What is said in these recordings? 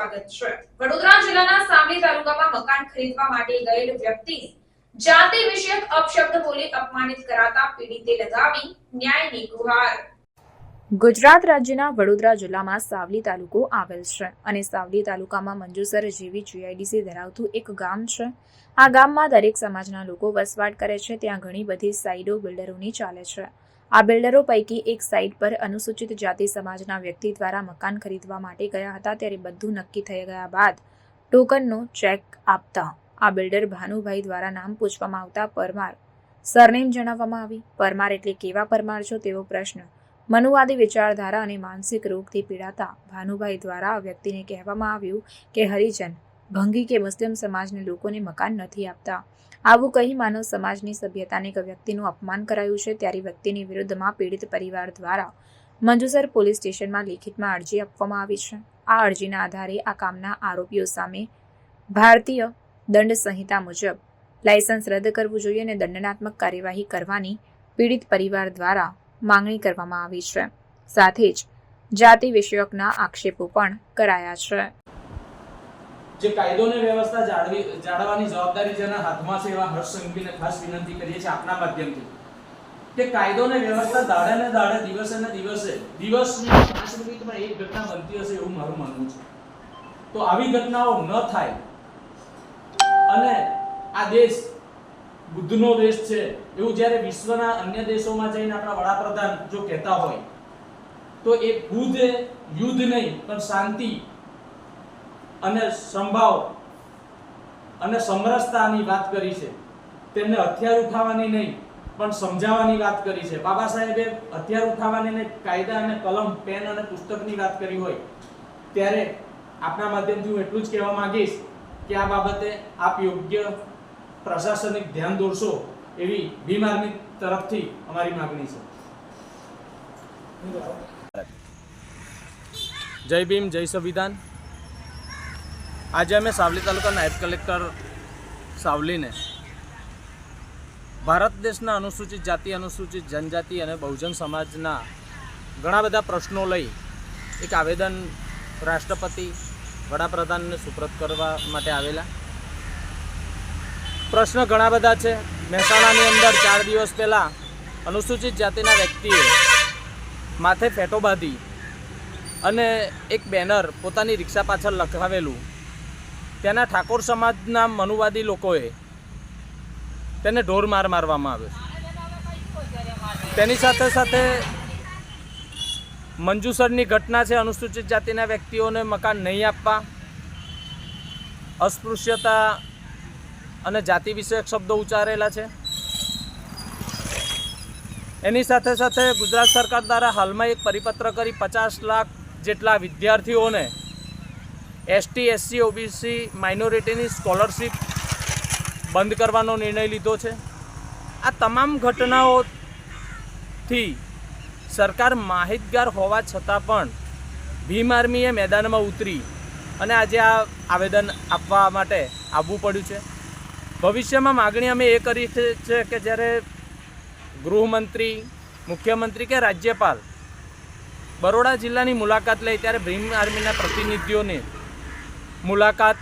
સ્વાગત છે. વડોદરા જિલ્લાના સામલી તાલુકામાં મકાન ખરીદવા માટે ગયેલ વ્યક્તિ જાતિ વિષયક અપશબ્દ બોલી અપમાનિત કરાતા પીડિતે લગાવી ન્યાયની ગુહાર. ગુજરાત રાજ્યના વડોદરા જિલ્લામાં સાવલી તાલુકો આવેલ છે અને સાવલી તાલુકામાં મંજુસર જેવી જીઆઈડીસી ધરાવતું એક ગામ છે. આ ગામમાં દરેક સમાજના લોકો વસવાટ કરે છે, ત્યાં ઘણી બધી સાઈડો બિલ્ડરોની ચાલે છે. આ બિલ્ડરો પૈકી એક સાઇટ પર અનુસૂચિત જાતિ સમાજના વ્યક્તિ દ્વારા મકાન ખરીદવા માટે ગયા હતા ત્યારે બધું નક્કી થઈ ગયા બાદ ટોકનનો ચેક આપતા આ બિલ્ડર ભાનુભાઈ દ્વારા નામ પૂછવામાં આવતા પરમાર સરનેમ જણાવવામાં આવી. પરમાર એટલે કેવા પરમાર છો તેવો પ્રશ્ન. મનુવાદી વિચારધારા અને માનસિક રોગથી પીડાતા ભાનુભાઈ દ્વારા આ વ્યક્તિને કહેવામાં આવ્યું કે હરિજન ભંગી કે મુસ્લિમ સમાજને લોકોને મકાન નથી આપતા. આવું કહી માનવ સમાજની સભ્યતાને એક વ્યક્તિનું અપમાન કરાયું છે ત્યારે વ્યક્તિની વિરુદ્ધમાં પીડિત પરિવાર દ્વારા મંજુસર પોલીસ સ્ટેશનમાં લેખિતમાં અરજી આપવામાં આવી છે. આ અરજીના આધારે આ કામના આરોપીઓ સામે ભારતીય દંડ સંહિતા મુજબ લાયસન્સ રદ કરવું જોઈએ અને દંડનાત્મક કાર્યવાહી કરવાની પીડિત પરિવાર દ્વારા માંગણી કરવામાં આવી છે. સાથે જ જાતિ વિષયકના આક્ષેપો પણ કરાયા છે. જે કાયદો ને વ્યવસ્થા જાળવી જાળવવાની જવાબદારી જેના હાથમાં છે એવા હર્ષ સંઘવીને ખાસ વિનંતી કરીએ છીએ આપના માધ્યમથી. કે કાયદો ને વ્યવસ્થા દાડે ને દાડે, દિવસે ને દિવસે, દિવસની પાંચ મિનિટમાં એક ઘટના બનતી હશે એવું મારું માનવું છે. તો આવી ઘટનાઓ ન થાય. અને આ દેશ બુદ્ધનો દેશ છે. એવું જ્યારે વિશ્વના અન્ય દેશોમાં જઈને આપણા વડાપ્રધાન જો કહેતા હોય, તો એ બુદ્ધ, યુદ્ધ નહીં, પણ શાંતિ અને સંભાવ અને સમરસતાની વાત કરી છે. તેમને હથિયાર ઉઠાવવાની નહીં પણ સમજાવવાની વાત કરી છે. બાબા સાહેબે હથિયાર ઉઠાવવાની નહીં કાયદા અને કલમ પેન અને પુસ્તકની વાત કરી હોય ત્યારે આપના માધ્યમથી હું એટલું જ કહેવા માંગીશ કે આ બાબતે આપ યોગ્ય પ્રશાસનિક ધ્યાન દોરશો એવી ભીમ આર્મી તરફથી અમારી માગણી છે. જય ભીમ જય સંવિધાન. આજે અમે સાવલી તાલુકા નાયબ કલેક્ટર સાવલીને ભારત દેશના અનુસૂચિત જાતિ, અનુસૂચિત જનજાતિ અને બહુજન સમાજના ઘણા બધા પ્રશ્નો લઈ એક આવેદન રાષ્ટ્રપતિ, વડાપ્રધાનને સુપ્રત કરવા માટે આવેલા. પ્રશ્ન ઘણા બધા છે. મહેસાણાની અંદર ચાર દિવસ પહેલાં અનુસૂચિત જાતિના વ્યક્તિએ માથે ફેટો બાંધી અને એક બેનર પોતાની રિક્ષા પાછળ લખાવેલું ત્યાંના ઠાકોર સમાજના મનુવાદી લોકોએ તેને ઢોર માર મારવામાં આવ્યો તેની સાથે સાથે મંજુસરની ઘટના છે, અનુસૂચિત જાતિના વ્યક્તિઓને મકાન નહીં આપવા, અસ્પૃશ્યતા અને જાતિ વિષયક શબ્દો ઉચ્ચારેલા છે. એની સાથે સાથે ગુજરાત સરકાર દ્વારા હાલમાં એક પરિપત્ર કરી પચાસ લાખ જેટલા વિદ્યાર્થીઓને એસટી, એસસી, ઓબીસી, માઇનોરિટીની સ્કોલરશિપ બંધ કરવાનો નિર્ણય લીધો છે. આ તમામ ઘટનાઓથી સરકાર માહિતગાર હોવા છતાં પણ ભીમ આર્મીએ મેદાનમાં ઉતરી અને આજે આ આવેદન આપવા માટે આવવું પડ્યું છે. ભવિષ્યમાં માગણી અમે એ કરી છે કે જ્યારે ગૃહમંત્રી, મુખ્યમંત્રી કે રાજ્યપાલ બરોડા જિલ્લાની મુલાકાત લે ત્યારે ભીમ આર્મીના પ્રતિનિધિઓને મુલાકાત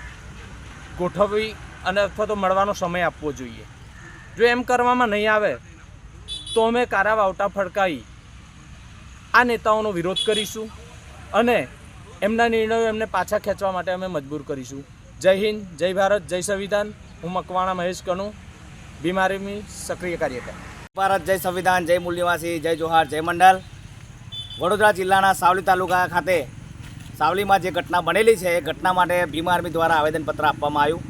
ગોઠવવી અને અથવા તો મળવાનો સમય આપવો જોઈએ. જો એમ કરવામાં નહીં આવે, તો અમે કારા વાવટા ફડકાઈ આ નેતાઓનો વિરોધ કરીશું અને એમના નિર્ણયો એમને પાછા ખેંચવા માટે અમે મજબૂર કરીશું. જય હિન્દ, જય ભારત, જય સંવિધાન. હું મકવાણા મહેશ કનુ બીમારીની સક્રિય કાર્યકર. ભારત, જય સંવિધાન, જય મૂલ્યવાસી જય જોહાર, જય મંડળ વડોદરા જિલ્લાના સાવલી તાલુકા ખાતે સાવલીમાં જે ઘટના બનેલી છે, એ ઘટના માટે ભીમ આર્મી દ્વારા આવેદનપત્ર આપવામાં આવ્યું.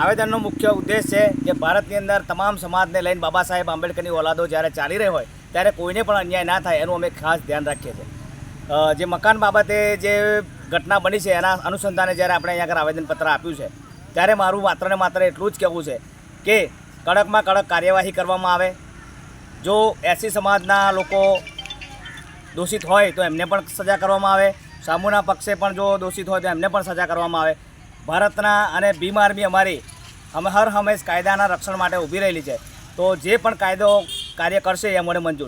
આવેદનનો મુખ્ય ઉદ્દેશ છે કે ભારતની અંદર તમામ સમાજને લઈને બાબા સાહેબ આંબેડકરની ઓલાદો જ્યારે ચાલી રહી હોય, ત્યારે કોઈને પણ અન્યાય ના થાય, એનું અમે ખાસ ધ્યાન રાખીએ છીએ. જે મકાન બાબતે જે ઘટના બની છે, એના અનુસંધાને જ્યારે આપણે અહીંયા આગળ આવેદનપત્ર આપ્યું છે, ત્યારે મારું માત્ર ને માત્ર એટલું જ કહેવું છે કે કડકમાં કડક કાર્યવાહી કરવામાં આવે. જો એસી સમાજના લોકો દોષિત હોય, તો એમને પણ સજા કરવામાં આવે. સામુના પક્ષે પણ જો દોષિત હોય તો એમને પણ સજા કરવામાં આવે. ભારતના અને ભીમ આર્મી અમારી અમે હર હંમેશ કાયદાના રક્ષણ માટે ઊભી રહેલી છે. તો જે પણ કાયદો કાર્ય કરશે એ અમને મંજૂર